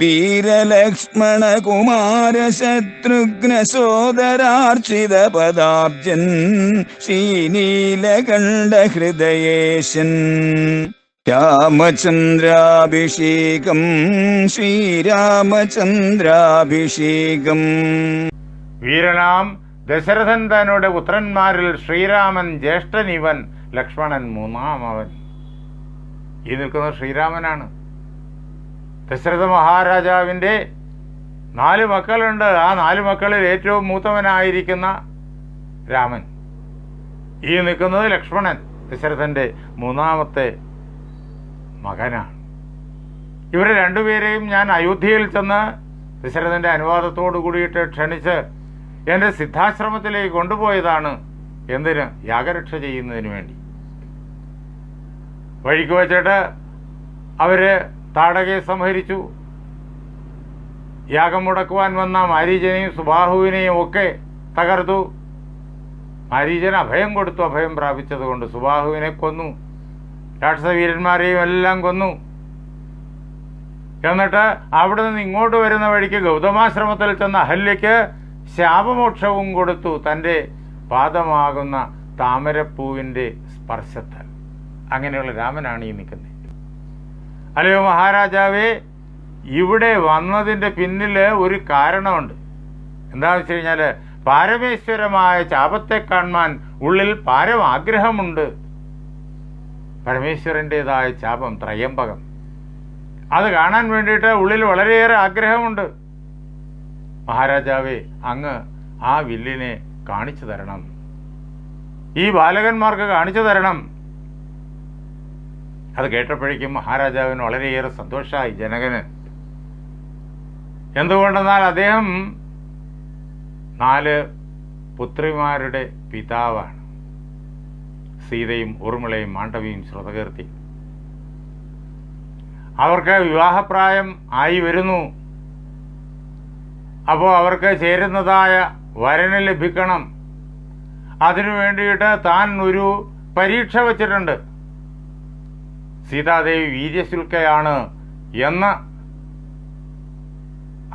വീരലക്ഷ്മണ കുമാര ശത്രുഘ്ന സോദരാർച്ചിത പദാബ്ജൻ ശ്രീനീലകണ്ഠ ഹൃദയേശൻ രാമചന്ദ്രാഭിഷേകം ശ്രീരാമചന്ദ്രാഭിഷേകം. വീരനാം ദശരഥൻ പുത്രന്മാരിൽ ശ്രീരാമൻ ജ്യേഷ്ഠനിവൻ ലക്ഷ്മണൻ മൂന്നാമവൻ. ഈ നിൽക്കുന്നത് ശ്രീരാമനാണ്. ദശരഥ മഹാരാജാവിന്റെ നാല് മക്കളുണ്ട്. ആ നാല് മക്കളിൽ ഏറ്റവും മൂത്തവനായിരിക്കുന്ന രാമൻ. ഈ നിൽക്കുന്നത് ലക്ഷ്മണൻ ദശരഥന്റെ മൂന്നാമത്തെ മകനാണ്. ഇവരെ രണ്ടുപേരെയും ഞാൻ അയോധ്യയിൽ ചെന്ന് ദശരഥന്റെ അനുവാദത്തോടു കൂടിയിട്ട് ക്ഷണിച്ച് എന്റെ സിദ്ധാശ്രമത്തിലേക്ക് കൊണ്ടുപോയതാണ് എന്തിന്? യാഗരക്ഷ ചെയ്യുന്നതിന് വേണ്ടി. വഴിക്ക് വച്ചിട്ട് അവർ താടകയെ സംഹരിച്ചു യാഗം മുടക്കുവാൻ വന്ന മാരീജനെയും സുബാഹുവിനെയും ഒക്കെ തകർത്തു. മാരീജൻ അഭയം കൊടുത്തു. അഭയം പ്രാപിച്ചതുകൊണ്ട് സുബാഹുവിനെ കൊന്നു. രാക്ഷസവീരന്മാരെയും എല്ലാം കൊന്നു. എന്നിട്ട് അവിടെ നിന്ന് ഇങ്ങോട്ട് വരുന്ന വഴിക്ക് ഗൗതമാശ്രമത്തിൽ ചെന്ന അഹല്യയ്ക്ക് ശാപമോക്ഷവും കൊടുത്തു. തന്റെ പാദമാകുന്ന താമരപ്പൂവിന്റെ സ്പർശത്താൽ. അങ്ങനെയുള്ള രാമനാണ് ഈ നിൽക്കുന്നത്. അല്ലയോ മഹാരാജാവേ ഇവിടെ വന്നതിന്റെ പിന്നിൽ ഒരു കാരണമുണ്ട്. എന്താണെന്ന് വെച്ച് കഴിഞ്ഞാൽ പാരമേശ്വരമായ ചാപത്തെ കാണാൻ ഉള്ളിൽ പാരം ആഗ്രഹമുണ്ട്. പരമേശ്വരന്റെതായ ചാപം ത്രയംബകം. അത് കാണാൻ വേണ്ടിയിട്ട് ഉള്ളിൽ വളരെയേറെ ആഗ്രഹമുണ്ട്. മഹാരാജാവേ അങ്ങ് ആ വില്ലിനെ കാണിച്ചു തരണം. ഈ ബാലകന്മാർക്ക് കാണിച്ചു തരണം. അത് കേട്ടപ്പോഴേക്കും മഹാരാജാവിന് വളരെയേറെ സന്തോഷമായി ജനകന്. എന്തുകൊണ്ടെന്നാൽ അദ്ദേഹം നാല് പുത്രിമാരുടെ പിതാവാണ്. സീതയും ഊർമിളയും മാണ്ഡവിയും ശ്രുതകീർത്തി. അവർക്ക് വിവാഹപ്രായം ആയി വരുന്നു. അപ്പോൾ അവർക്ക് ചേരുന്നതായ വരന് ലഭിക്കണം. അതിനു വേണ്ടിയിട്ട് താൻ ഒരു പരീക്ഷ വച്ചിട്ടുണ്ട്. സീതാദേവി വീര്യശുൽക്കയാണ് എന്ന്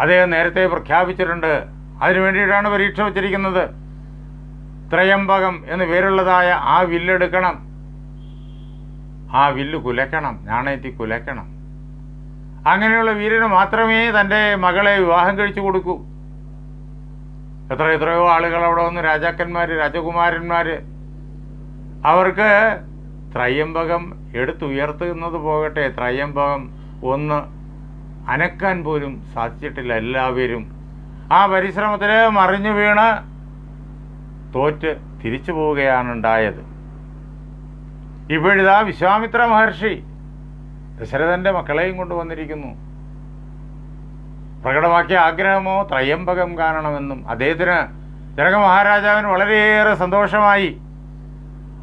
അദ്ദേഹം നേരത്തെ പ്രഖ്യാപിച്ചിട്ടുണ്ട്. അതിനു വേണ്ടിയിട്ടാണ് പരീക്ഷ വച്ചിരിക്കുന്നത്. ത്രയംബകം എന്ന് പേരുള്ളതായ ആ വില്ലെടുക്കണം. ആ വില്ല് കുലക്കണം നാണയത്തി കുലക്കണം അങ്ങനെയുള്ള വീരന് മാത്രമേ തന്റെ മകളെ വിവാഹം കഴിച്ചു കൊടുക്കൂ. എത്ര എത്രയോ ആളുകൾ അവിടെ വന്ന് രാജാക്കന്മാർ രാജകുമാരന്മാർ അവർക്ക് ത്രയംബകം എടുത്തുയർത്തുന്നത് പോകട്ടെ. ത്രയംബകം ഒന്ന് അനക്കാൻ പോലും സാധിച്ചിട്ടില്ല എല്ലാവരും. ആ പരിശ്രമത്തിൽ മറിഞ്ഞു വീണ് തോറ്റ് തിരിച്ചു പോവുകയാണ് ഉണ്ടായത്. ഇപ്പോഴിതാ വിശ്വാമിത്ര മഹർഷി ദശരഥന്റെ മക്കളെയും കൊണ്ടുവന്നിരിക്കുന്നു പ്രകടമാക്കിയ ആഗ്രഹമോ ത്രയംബകം കാണണമെന്നും അദ്ദേഹത്തിന് ജനക മഹാരാജാവിന് വളരെയേറെ സന്തോഷമായി.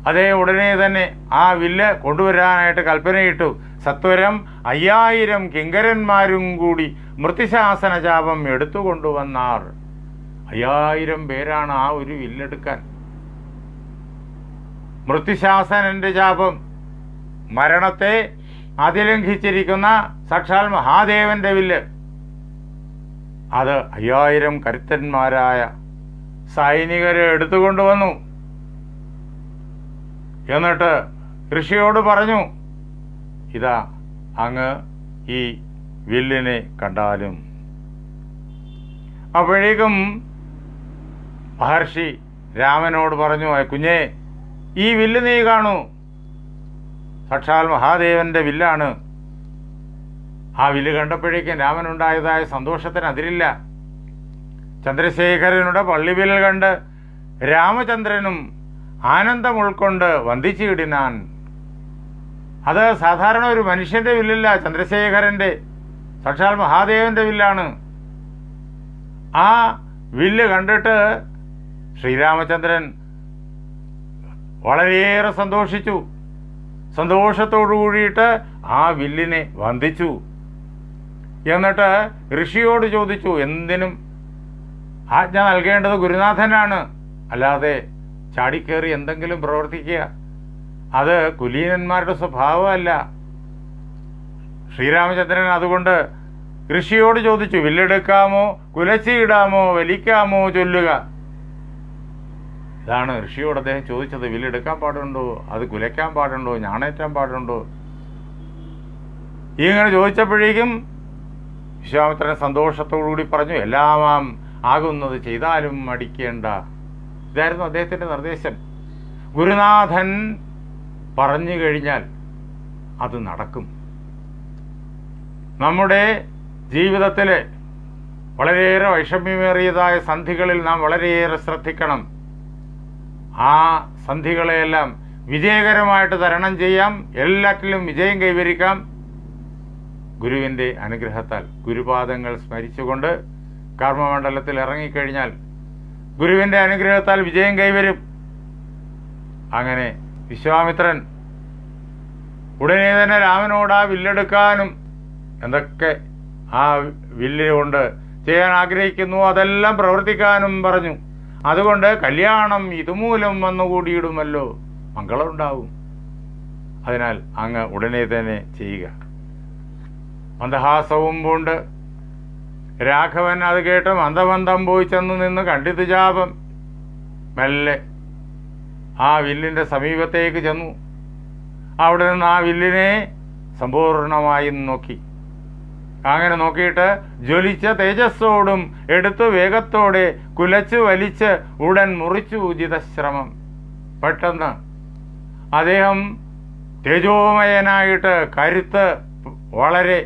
അതേ ഉടനെ തന്നെ ആ വില്ല് കൊണ്ടുവരാനായിട്ട് കൽപ്പനയിട്ടു സത്വരം അയ്യായിരം കിങ്കരന്മാരും കൂടി മൃത്യുശാസന എടുത്തു കൊണ്ടുവന്നാർ അയ്യായിരം പേരാണ് ആ ഒരു വില്ലെടുക്കാൻ. മൃത്യുശാസനന്റെ ചാപം മരണത്തെ അതിലംഘിച്ചിരിക്കുന്ന സാക്ഷാൽ മഹാദേവന്റെ വില്ല്. അത് അയ്യായിരം കരുത്തന്മാരായ സൈനികരെ എടുത്തുകൊണ്ടുവന്നു. എന്നിട്ട് ഋഷിയോട് പറഞ്ഞു ഇതാ അങ്ങ് ഈ വില്ലിനെ കണ്ടാലും. അപ്പോഴേക്കും മഹർഷി രാമനോട് പറഞ്ഞു "ഏ കുഞ്ഞേ ഈ വില്ല് നീ കാണൂ. സാക്ഷാൽ മഹാദേവന്റെ വില്ലാണ്. ആ വില്ല് കണ്ടപ്പോഴേക്കും രാമനുണ്ടായതായ സന്തോഷത്തിന് അതിരില്ല ചന്ദ്രശേഖരനുടെ പള്ളിവിൽ കണ്ട് രാമചന്ദ്രനും ആനന്ദം ഉൾക്കൊണ്ട് വന്ദിച്ചിടിനാൻ അത് സാധാരണ ഒരു മനുഷ്യന്റെ വില്ലല്ല ചന്ദ്രശേഖരന്റെ സാക്ഷാൽ മഹാദേവന്റെ വില്ലാണ്. ആ വില്ല് കണ്ടിട്ട് ശ്രീരാമചന്ദ്രൻ വളരെയേറെ സന്തോഷിച്ചു. സന്തോഷത്തോടു കൂടിയിട്ട് ആ വില്ലിനെ വന്ദിച്ചു. എന്നിട്ട് ഋഷിയോട് ചോദിച്ചു എന്തിനും ആജ്ഞ നൽകേണ്ടത് ഗുരുനാഥനാണ്. അല്ലാതെ ചാടിക്കേറി എന്തെങ്കിലും പ്രവർത്തിക്കുക. അത് കുലീനന്മാരുടെ സ്വഭാവമല്ല. ശ്രീരാമചന്ദ്രൻ അതുകൊണ്ട് ഋഷിയോട് ചോദിച്ചു വില്ലെടുക്കാമോ കുലച്ചിയിടാമോ വലിക്കാമോ ചൊല്ലുക? ഇതാണ് ഋഷിയോട് അദ്ദേഹം ചോദിച്ചത് വില്ലെടുക്കാൻ പാടുണ്ടോ? അത് കുലയ്ക്കാൻ പാടുണ്ടോ? ഞാണേറ്റാൻ പാടുണ്ടോ? ഇങ്ങനെ ചോദിച്ചപ്പോഴേക്കും വിശ്വാമിത്രൻ സന്തോഷത്തോടു കൂടി പറഞ്ഞു എല്ലാമാം ആകുന്നത് ചെയ്താലും മടിക്കേണ്ട. ഇതായിരുന്നു അദ്ദേഹത്തിന്റെ നിർദ്ദേശം. ഗുരുനാഥൻ പറഞ്ഞു കഴിഞ്ഞാൽ അത് നടക്കും. നമ്മുടെ ജീവിതത്തിലെ വളരെയേറെ വൈഷമ്യമേറിയതായ സന്ധികളിൽ നാം വളരെയേറെ ശ്രദ്ധിക്കണം. ആ സന്ധികളെയെല്ലാം വിജയകരമായിട്ട് തരണം ചെയ്യാം. എല്ലാറ്റിലും വിജയം കൈവരിക്കാം. ഗുരുവിന്റെ അനുഗ്രഹത്താൽ ഗുരുപാദങ്ങൾ സ്മരിച്ചുകൊണ്ട് കർമ്മമണ്ഡലത്തിൽ ഇറങ്ങിക്കഴിഞ്ഞാൽ ഗുരുവിന്റെ അനുഗ്രഹത്താൽ വിജയം കൈവരും. അങ്ങനെ വിശ്വാമിത്രൻ ഉടനെ തന്നെ രാമനോട് ആ വില്ലെടുക്കാനും എന്തൊക്കെ ആ വില്ല് കൊണ്ട് ചെയ്യാൻ ആഗ്രഹിക്കുന്നു അതെല്ലാം പ്രവർത്തിക്കാനും പറഞ്ഞു. അതുകൊണ്ട് കല്യാണം ഇതുമൂലം വന്നുകൂടിയിടുമല്ലോ. മംഗളമുണ്ടാവും അതിനാൽ അങ്ങ് ഉടനെ തന്നെ ചെയ്യുക. മന്ദഹാസവും പൂണ്ട് രാഘവൻ അത് കേട്ട് മന്ദമന്ദം പോയി ചെന്ന് നിന്ന് കണ്ടിത് ജാപം. മെല്ലെ ആ വില്ലിന്റെ സമീപത്തേക്ക് ചെന്നു. അവിടെ നിന്ന് ആ വില്ലിനെ സമ്പൂർണമായും നോക്കി. അങ്ങനെ നോക്കിയിട്ട് ജ്വലിച്ച തേജസ്സോടും എടുത്തു വേഗത്തോടെ കുലച്ചു വലിച്ച് ഉടൻ മുറിച്ചു ഉചിതശ്രമം പെട്ടെന്ന് അദ്ദേഹം തേജോമയനായിട്ട് കരുത്ത് വളരെ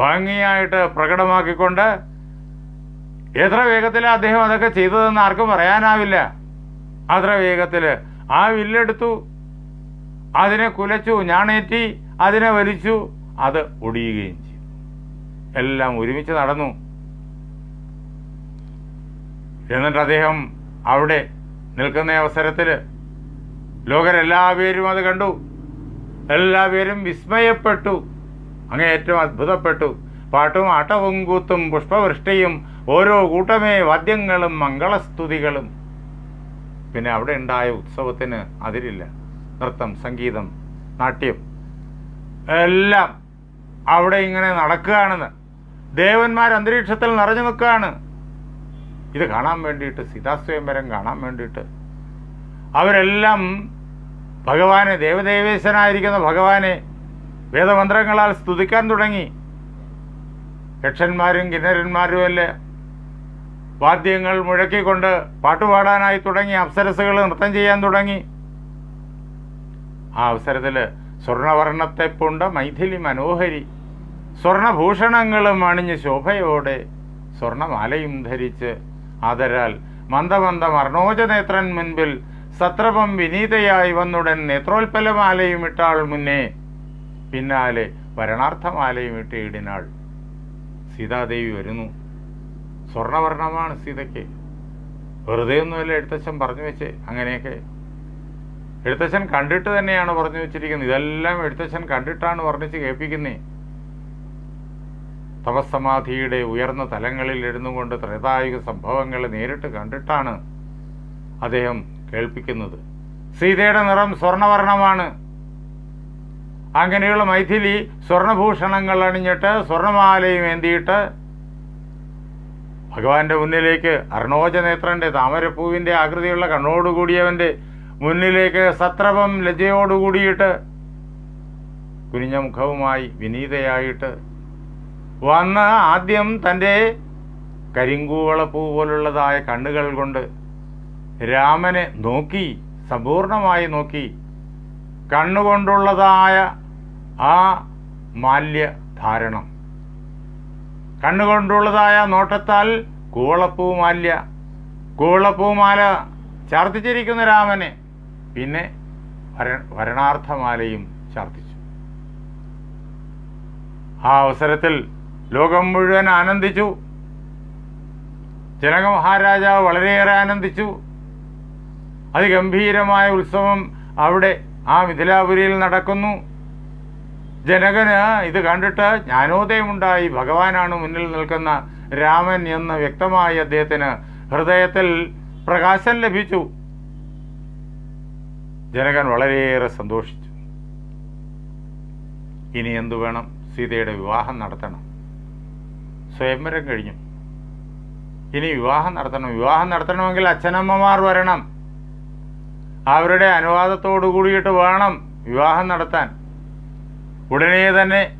ഭംഗിയായിട്ട് പ്രകടമാക്കിക്കൊണ്ട് എത്ര വേഗത്തിൽ അദ്ദേഹം അതൊക്കെ ചെയ്തതെന്ന് ആർക്കും പറയാനാവില്ല. അത്ര വേഗത്തിൽ ആ വില്ലെടുത്തു. അതിനെ കുലച്ചു ഞാണേറ്റി അതിനെ വലിച്ചു അത് ഒടിയുകയും ചെയ്തു. എല്ലാം ഒരുമിച്ച് നടന്നു. എന്നിട്ട് അദ്ദേഹം അവിടെ നിൽക്കുന്ന അവസരത്തിൽ ലോകരെല്ലാ പേരും അത് കണ്ടു. എല്ലാവരും വിസ്മയപ്പെട്ടു. അങ്ങേയറ്റം അത്ഭുതപ്പെട്ടു. പാട്ടും ആട്ടവും കൂത്തും പുഷ്പവൃഷ്ടിയും ഓരോ കൂട്ടമേ വാദ്യങ്ങളും മംഗളസ്തുതികളും. പിന്നെ അവിടെ ഉണ്ടായ ഉത്സവത്തിന് അതിരില്ല. നൃത്തം സംഗീതം നാട്യം എല്ലാം അവിടെ ഇങ്ങനെ നടക്കുകയാണെന്ന്. ദേവന്മാർ അന്തരീക്ഷത്തിൽ നിറഞ്ഞു നിൽക്കുകയാണ്. ഇത് കാണാൻ വേണ്ടിയിട്ട് സീതാസ്വയംവരം കാണാൻ വേണ്ടിയിട്ട്. അവരെല്ലാം ഭഗവാനെ ദേവദേവേശനായിരിക്കുന്ന ഭഗവാനെ വേദമന്ത്രങ്ങളാൽ സ്തുതിക്കാൻ തുടങ്ങി. യക്ഷന്മാരും കിന്നരന്മാരും അല്ലേ? വാദ്യങ്ങൾ മുഴക്കിക്കൊണ്ട് പാട്ടുപാടാനായി തുടങ്ങി. അപ്സരസുകൾ നൃത്തം ചെയ്യാൻ തുടങ്ങി. ആ അവസരത്തിൽ സ്വർണവർണത്തെ പൊണ്ട മൈഥിലി മനോഹരി സ്വർണഭൂഷണങ്ങളും അണിഞ്ഞ് ശോഭയോടെ സ്വർണമാലയും ധരിച്ച് ആദരാൽ മന്ദമന്ദം അർണോജനേത്രൻ മുൻപിൽ സത്രപം വിനീതയായി വന്നുടൻ നേത്രോൽപ്പലമാലയും ഇട്ടാൾ മുന്നേ പിന്നാലെ വരണാർത്ഥമാലയും ഇട്ട് ഇടിനാൾ സീതാദേവി വരുന്നു. സ്വർണവർണമാണ് സീതയ്ക്ക്. വെറുതെ ഒന്നുമല്ല എഴുത്തച്ഛൻ പറഞ്ഞു വെച്ച് അങ്ങനെയൊക്കെ. എഴുത്തച്ഛൻ കണ്ടിട്ട് തന്നെയാണ് പറഞ്ഞു വെച്ചിരിക്കുന്നത്. ഇതെല്ലാം എഴുത്തച്ഛൻ കണ്ടിട്ടാണ് വർണിച്ച് കേൾപ്പിക്കുന്നേ. തപസ്സമാധിയുടെ ഉയർന്ന തലങ്ങളിൽ ഇരുന്നു കൊണ്ട് ത്രേതായുഗ സംഭവങ്ങൾ നേരിട്ട് കണ്ടിട്ടാണ് അദ്ദേഹം കേൾപ്പിക്കുന്നത്. സീതയുടെ നിറം സ്വർണവർണമാണ്. അങ്ങനെയുള്ള മൈഥിലി സ്വർണഭൂഷണങ്ങൾ അണിഞ്ഞിട്ട് സ്വർണമാലയും എന്തിയിട്ട് ഭഗവാന്റെ മുന്നിലേക്ക് അർണോജനേത്രന്റെ താമരപ്പൂവിന്റെ ആകൃതിയുള്ള കണ്ണോടുകൂടിയവന്റെ മുന്നിലേക്ക് സത്രപം ലജ്ജയോടുകൂടിയിട്ട് കുനിഞ്ഞ മുഖവുമായി വിനീതയായിട്ട് വന്ന് ആദ്യം തന്റെ കരിങ്കൂവളപ്പൂ പോലുള്ളതായ കണ്ണുകൾ കൊണ്ട് രാമനെ നോക്കി സമ്പൂർണമായി നോക്കി കണ്ണുകൊണ്ടുള്ളതായ ആ മാല്യ ധാരണം കണ്ണുകൊണ്ടുള്ളതായ നോട്ടത്താൽ കൂവളപ്പൂ മാല്യ. കൂവളപ്പൂമാല ചാർത്തിച്ചിരിക്കുന്ന രാമനെ. പിന്നെ വര വരണാർത്ഥമാലയും ചാർത്തിച്ചു ആ അവസരത്തിൽ ലോകം മുഴുവൻ ആനന്ദിച്ചു. ജനക മഹാരാജാവ് വളരെയേറെ ആനന്ദിച്ചു. അതിഗംഭീരമായ ഉത്സവം അവിടെ ആ മിഥിലാപുരിയിൽ നടക്കുന്നു. ജനകന് ഇത് കണ്ടിട്ട് ജ്ഞാനോദയമുണ്ടായി. ഭഗവാനാണ് മുന്നിൽ നിൽക്കുന്ന രാമൻ എന്ന് വ്യക്തമായി അദ്ദേഹത്തിന് ഹൃദയത്തിൽ പ്രകാശം ലഭിച്ചു. ജനകൻ വളരെയേറെ സന്തോഷിച്ചു. ഇനി എന്തു വേണം? സീതയുടെ വിവാഹം നടത്തണം. സ്വയംവരം കഴിഞ്ഞു. ഇനി വിവാഹം നടത്തണം. വിവാഹം നടത്തണമെങ്കിൽ അച്ഛനമ്മമാർ വരണം. അവരുടെ അനുവാദത്തോടു കൂടിയിട്ട് വേണം വിവാഹം നടത്താൻ. ഉടനെ തന്നെ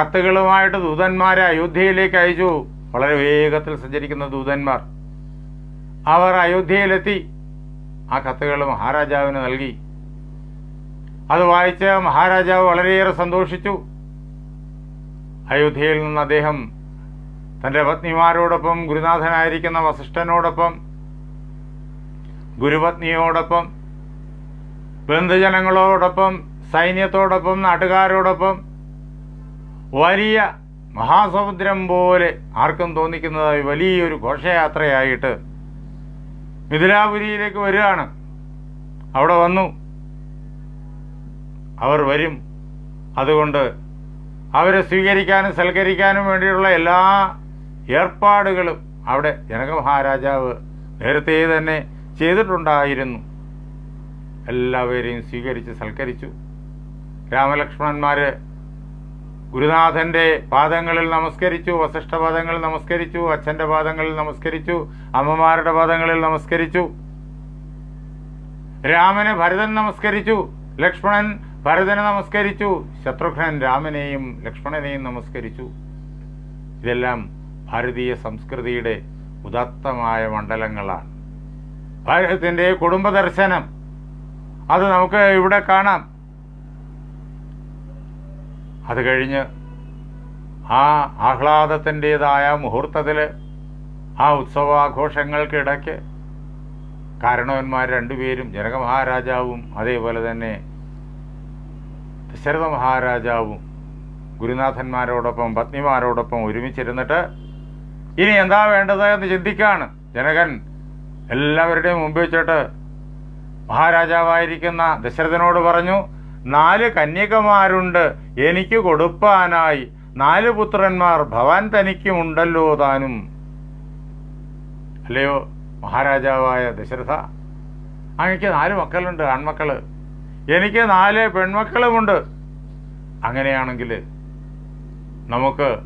കത്തുകളുമായിട്ട് ദൂതന്മാരെ അയോധ്യയിലേക്ക് അയച്ചു. വളരെ വേഗത്തിൽ സഞ്ചരിക്കുന്ന ദൂതന്മാർ. അവർ അയോധ്യയിലെത്തി. ആ കത്തുകൾ മഹാരാജാവിന് നൽകി. അത് വായിച്ച മഹാരാജാവ് വളരെയേറെ സന്തോഷിച്ചു. അയോധ്യയിൽ നിന്ന് അദ്ദേഹം തന്റെ പത്നിമാരോടൊപ്പം ഗുരുനാഥനായിരിക്കുന്ന വസിഷ്ഠനോടൊപ്പം ഗുരുപത്നിയോടൊപ്പം ബന്ധുജനങ്ങളോടൊപ്പം സൈന്യത്തോടൊപ്പം നാട്ടുകാരോടൊപ്പം വലിയ മഹാസമുദ്രം പോലെ ആർക്കും തോന്നിക്കുന്നതായി വലിയൊരു ഘോഷയാത്രയായിട്ട് മിഥിലാപുരിയിലേക്ക് വരികയാണ്. അവിടെ വന്നു. അവർ വരും. അതുകൊണ്ട് അവരെ സ്വീകരിക്കാനും സൽക്കരിക്കാനും വേണ്ടിയുള്ള എല്ലാ ഏർപ്പാടുകളും അവിടെ ജനക മഹാരാജാവ് നേരത്തെ തന്നെ ചെയ്തിട്ടുണ്ടായിരുന്നു. എല്ലാവരെയും സ്വീകരിച്ച് സൽക്കരിച്ചു. രാമലക്ഷ്മണന്മാര് ഗുരുനാഥന്റെ പാദങ്ങളിൽ നമസ്കരിച്ചു വസിഷ്ഠ പാദങ്ങളിൽ നമസ്കരിച്ചു അച്ഛന്റെ പാദങ്ങളിൽ നമസ്കരിച്ചു അമ്മമാരുടെ പാദങ്ങളിൽ നമസ്കരിച്ചു. രാമനെ ഭരതൻ നമസ്കരിച്ചു ലക്ഷ്മണൻ ഭരതനെ നമസ്കരിച്ചു ശത്രുഘ്നൻ രാമനെയും ലക്ഷ്മണനെയും നമസ്കരിച്ചു. ഇതെല്ലാം ഭാരതീയ സംസ്കൃതിയുടെ ഉദാത്തമായ മണ്ഡലങ്ങളാണ്. ഭാരതത്തിന്റെ കുടുംബ ദർശനം അത് നമുക്ക് ഇവിടെ കാണാം. അത് കഴിഞ്ഞ് ആ ആഹ്ലാദത്തിന്റെതായ മുഹൂർത്തത്തിൽ ആ ഉത്സവാഘോഷങ്ങൾക്കിടയ്ക്ക് കാരണവന്മാർ രണ്ടുപേരും ജനക മഹാരാജാവും അതേപോലെ തന്നെ ദശരഥ മഹാരാജാവും ഗുരുനാഥന്മാരോടൊപ്പം പത്നിമാരോടൊപ്പം ഒരുമിച്ചിരുന്നിട്ട് ഇനി എന്താ വേണ്ടത് എന്ന് ചിന്തിക്കുകയാണ് ജനകൻ എല്ലാവരുടെയും മുമ്പ് വെച്ചിട്ട് മഹാരാജാവായിരിക്കുന്ന ദശരഥനോട് പറഞ്ഞു നാല് കന്യകമാരുണ്ട് എനിക്ക് കൊടുപ്പാനായി. നാല് പുത്രന്മാർ ഭവാൻ തനിക്കുമുണ്ടല്ലോ താനും. അല്ലയോ മഹാരാജാവായ ദശരഥ? അങ്ങക്ക് നാല് മക്കളുണ്ട് ആൺമക്കൾ. എനിക്ക് നാല് പെൺമക്കളുമുണ്ട്. അങ്ങനെയാണെങ്കിൽ നമുക്ക്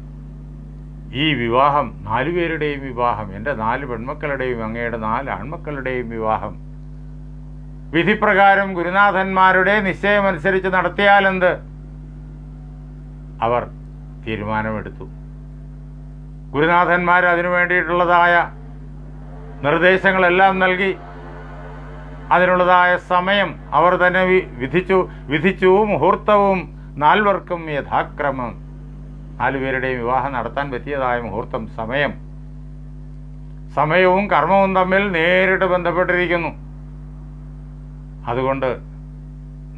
ഈ വിവാഹം നാലുപേരുടെയും വിവാഹം എന്റെ നാല് പെൺമക്കളുടെയും അങ്ങയുടെ നാല് ആൺമക്കളുടെയും വിവാഹം വിധിപ്രകാരം ഗുരുനാഥന്മാരുടെ നിശ്ചയമനുസരിച്ച് നടത്തിയാലെന്ത്? അവർ തീരുമാനമെടുത്തു. ഗുരുനാഥന്മാർ അതിനു വേണ്ടിയിട്ടുള്ളതായ നിർദ്ദേശങ്ങളെല്ലാം നൽകി അതിനുള്ളതായ സമയം അവർ തന്നെ വിധിച്ചു വിധിച്ചു മുഹൂർത്തവും നാൽവർക്കും യഥാക്രമം. നാലുപേരുടെയും വിവാഹം നടത്താൻ പറ്റിയതായ മുഹൂർത്തം സമയം. സമയവും കർമ്മവും തമ്മിൽ നേരിട്ട് ബന്ധപ്പെട്ടിരിക്കുന്നു. അതുകൊണ്ട്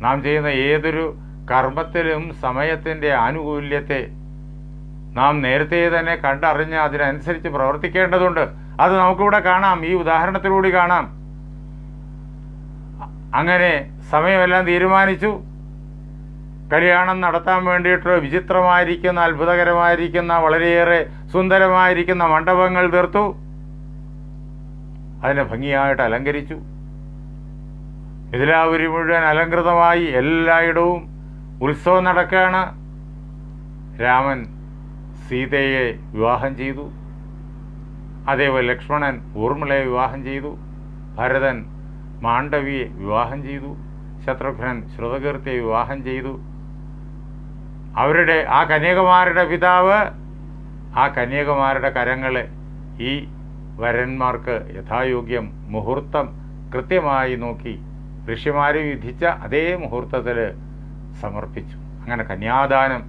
നാം ചെയ്യുന്ന ഏതൊരു കർമ്മത്തിലും സമയത്തിന്റെ ആനുകൂല്യത്തെ നാം നേരത്തെ തന്നെ കണ്ടറിഞ്ഞ് അതിനനുസരിച്ച് പ്രവർത്തിക്കേണ്ടതുണ്ട്. അത് നമുക്കിവിടെ കാണാം. ഈ ഉദാഹരണത്തിലൂടെ കാണാം. അങ്ങനെ സമയമെല്ലാം തീരുമാനിച്ചു. കല്യാണം നടത്താൻ വേണ്ടിയിട്ട് വിചിത്രമായിരിക്കുന്ന അത്ഭുതകരമായിരിക്കുന്ന വളരെയേറെ സുന്ദരമായിരിക്കുന്ന മണ്ഡപങ്ങൾ തീർത്തു. അതിനെ ഭംഗിയായിട്ട് അലങ്കരിച്ചു. മിഥിലാപുരി മുഴുവൻ അലങ്കൃതമായി എല്ലായിടവും ഉത്സവം നടക്കുകയാണ് രാമൻ സീതയെ വിവാഹം ചെയ്തു. അതേപോലെ ലക്ഷ്മണൻ ഊർമിളയെ വിവാഹം ചെയ്തു. ഭരതൻ മാണ്ഡവിയെ വിവാഹം ചെയ്തു. ശത്രുഘ്നൻ ശ്രുതകീർത്തിയെ വിവാഹം ചെയ്തു. അവരുടെ ആ കന്യകുമാരുടെ പിതാവ് ആ കന്യകുമാരുടെ കരങ്ങളെ ഈ വരന്മാർക്ക് യഥായോഗ്യം മുഹൂർത്തം കൃത്യമായി നോക്കി ഋഷിമാർ വിധിച്ച അതേ മുഹൂർത്തത്തിൽ സമർപ്പിച്ചു. അങ്ങനെ കന്യാദാനം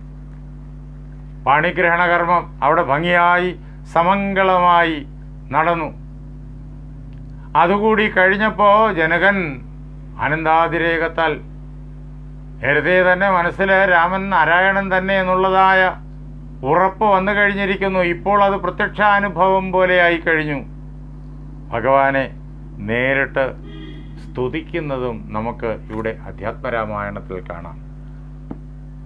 പാണിഗ്രഹണകർമ്മം അവിടെ ഭംഗിയായി സമംഗളമായി നടന്നു. അതുകൂടി കഴിഞ്ഞപ്പോൾ ജനകൻ ആനന്ദാതിരേകത്താൽ നേരത്തെ തന്നെ മനസ്സിൽ രാമൻ നാരായണൻ തന്നെ എന്നുള്ളതായ ഉറപ്പ് വന്നു കഴിഞ്ഞിരിക്കുന്നു. ഇപ്പോൾ അത് പ്രത്യക്ഷാനുഭവം പോലെയായി കഴിഞ്ഞു. ഭഗവാനെ നേരിട്ട് സ്തുതിക്കുന്നതും നമുക്ക് ഇവിടെ അധ്യാത്മരാമായണത്തിൽ കാണാം.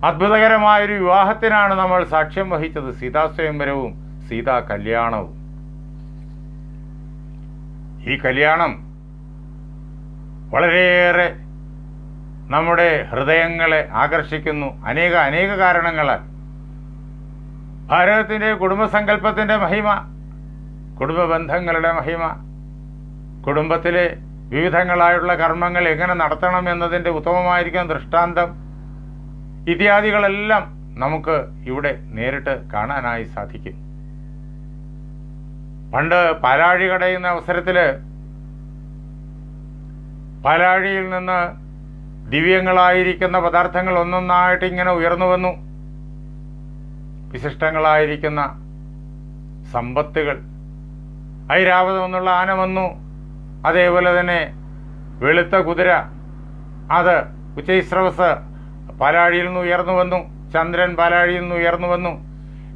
അത്ഭുതകരമായൊരു വിവാഹത്തിനാണ് നമ്മൾ സാക്ഷ്യം വഹിച്ചത് സീതാ സ്വയംവരവും സീതാ കല്യാണവും. ഈ കല്യാണം വളരെയേറെ നമ്മുടെ ഹൃദയങ്ങളെ ആകർഷിക്കുന്നു. അനേക അനേക കാരണങ്ങളാൽ. ഭാരതത്തിന്റെ കുടുംബസങ്കല്പത്തിന്റെ മഹിമ കുടുംബ ബന്ധങ്ങളുടെ മഹിമ കുടുംബത്തിലെ വിവിധങ്ങളായുള്ള കർമ്മങ്ങൾ എങ്ങനെ നടത്തണം എന്നതിന്റെ ഉത്തമമായിരിക്കുന്ന ദൃഷ്ടാന്തം ഇത്യാദികളെല്ലാം നമുക്ക് ഇവിടെ നേരിട്ട് കാണാനായി സാധിക്കും. പണ്ട് പാലാഴി കടയുന്ന അവസരത്തിൽ പാലാഴിയിൽ നിന്ന് ദിവ്യങ്ങളായിരിക്കുന്ന പദാർത്ഥങ്ങൾ ഒന്നൊന്നായിട്ട് ഇങ്ങനെ ഉയർന്നു വന്നു. വിശിഷ്ടങ്ങളായിരിക്കുന്ന സമ്പത്തുകൾ. ഐരാവതം എന്നുള്ള ആന വന്നു. അതേപോലെ തന്നെ വെളുത്ത കുതിര. അത് ഉച്ചൈസ്രവസ് പാലാഴിയിൽ നിന്ന് ഉയർന്നു വന്നു. ചന്ദ്രൻ പാലാഴിയിൽ നിന്ന് ഉയർന്നു വന്നു.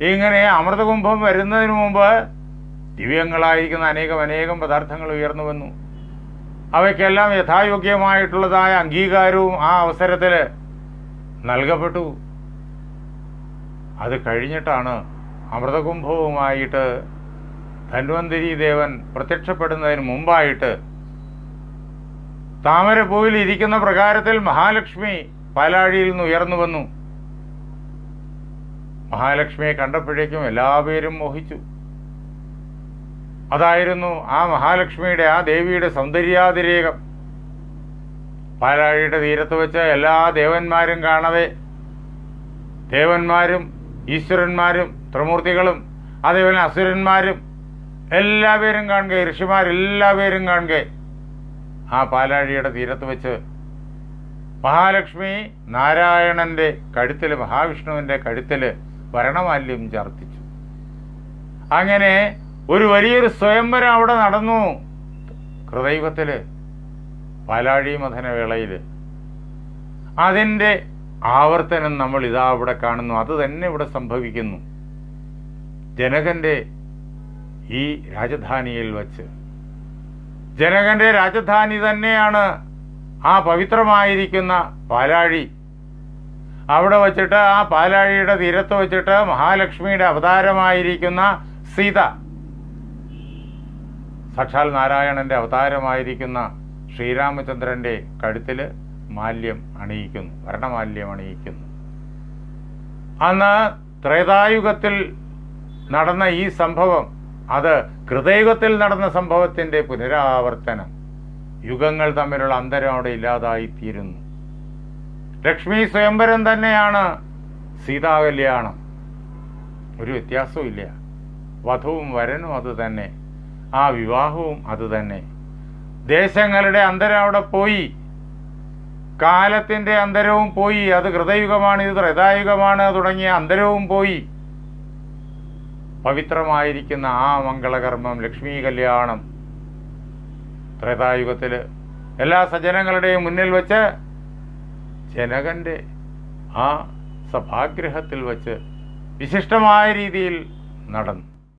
ഇങ്ങനെ അമൃതകുംഭം വരുന്നതിന് മുമ്പ് ദിവ്യങ്ങളായിരിക്കുന്ന അനേകം അനേകം പദാർത്ഥങ്ങൾ ഉയർന്നു വന്നു. അവയ്ക്കെല്ലാം യഥായോഗ്യമായിട്ടുള്ളതായ അംഗീകാരവും ആ അവസരത്തിൽ നൽകപ്പെട്ടു. അത് കഴിഞ്ഞിട്ടാണ് അമൃതകുംഭവുമായിട്ട് ധന്വന്തരി ദേവൻ പ്രത്യക്ഷപ്പെടുന്നതിന് മുമ്പായിട്ട് താമരപ്പൂവിൽ ഇരിക്കുന്ന പ്രകാരത്തിൽ മഹാലക്ഷ്മി പാലാഴിയിൽ നിന്ന് ഉയർന്നു വന്നു. മഹാലക്ഷ്മിയെ കണ്ടപ്പോഴേക്കും എല്ലാവരും മോഹിച്ചു. അതായിരുന്നു ആ മഹാലക്ഷ്മിയുടെ ആ ദേവിയുടെ സൗന്ദര്യാതിരേകം. പാലാഴിയുടെ തീരത്ത് വെച്ച് എല്ലാ ദേവന്മാരും കാണവേ. ദേവന്മാരും ഈശ്വരന്മാരും ത്രിമൂർത്തികളും അതേപോലെ അസുരന്മാരും എല്ലാവരും കാണുക ഋഷിമാരെല്ലാവരും കാണുക. ആ പാലാഴിയുടെ തീരത്ത് വെച്ച് മഹാലക്ഷ്മി നാരായണന്റെ കഴുത്തിൽ മഹാവിഷ്ണുവിന്റെ കഴുത്തിൽ ഭരണമാല്യം ചാർത്തിച്ചു. അങ്ങനെ ഒരു വലിയൊരു സ്വയംവരം അവിടെ നടന്നു. ഹൃദൈവത്തിൽ പാലാഴി മഥനവേളയിൽ അതിന്റെ ആവർത്തനം നമ്മൾ ഇതാ ഇവിടെ കാണുന്നു. അത് തന്നെ ഇവിടെ സംഭവിക്കുന്നു. ജനകന്റെ ഈ രാജധാനിയിൽ വച്ച്. ജനകന്റെ രാജധാനി തന്നെയാണ് ആ പവിത്രമായിരിക്കുന്ന പാലാഴി. അവിടെ വച്ചിട്ട് ആ പാലാഴിയുടെ തീരത്ത് വച്ചിട്ട് മഹാലക്ഷ്മിയുടെ അവതാരമായിരിക്കുന്ന സീത. സാക്ഷാൽ നാരായണന്റെ അവതാരമായിരിക്കുന്ന ശ്രീരാമചന്ദ്രന്റെ കഴുത്തിൽ മാല്യം അണിയിക്കുന്നു ഭരണമാല്യം അണിയിക്കുന്നു. അന്ന് ത്രേതായുഗത്തിൽ നടന്ന ഈ സംഭവം അത് കൃതയുഗത്തിൽ നടന്ന സംഭവത്തിന്റെ പുനരാവർത്തനം യുഗങ്ങൾ തമ്മിലുള്ള അന്തരം അവിടെ ഇല്ലാതായിത്തീരുന്നു. ലക്ഷ്മി സ്വയംവരം തന്നെയാണ് സീതാകല്യാണം. ഒരു വ്യത്യാസവും ഇല്ല വധവും വരനും അത് തന്നെ. ആ വിവാഹവും അത് തന്നെ. ദേശങ്ങളുടെ അന്തരം അവിടെ പോയി. കാലത്തിന്റെ അന്തരവും പോയി. അത് കൃതയുഗമാണ് ഇത് ത്രേതായുഗമാണ് തുടങ്ങിയ അന്തരവും പോയി. പവിത്രമായിരിക്കുന്ന ആ മംഗളകർമ്മം ലക്ഷ്മി കല്യാണം ത്രേതായുഗത്തിൽ എല്ലാ സജ്ജനങ്ങളുടെയും മുന്നിൽ വച്ച് ജനകന്റെ ആ സഭാഗ്രഹത്തിൽ വച്ച് വിശിഷ്ടമായ രീതിയിൽ നടന്നു.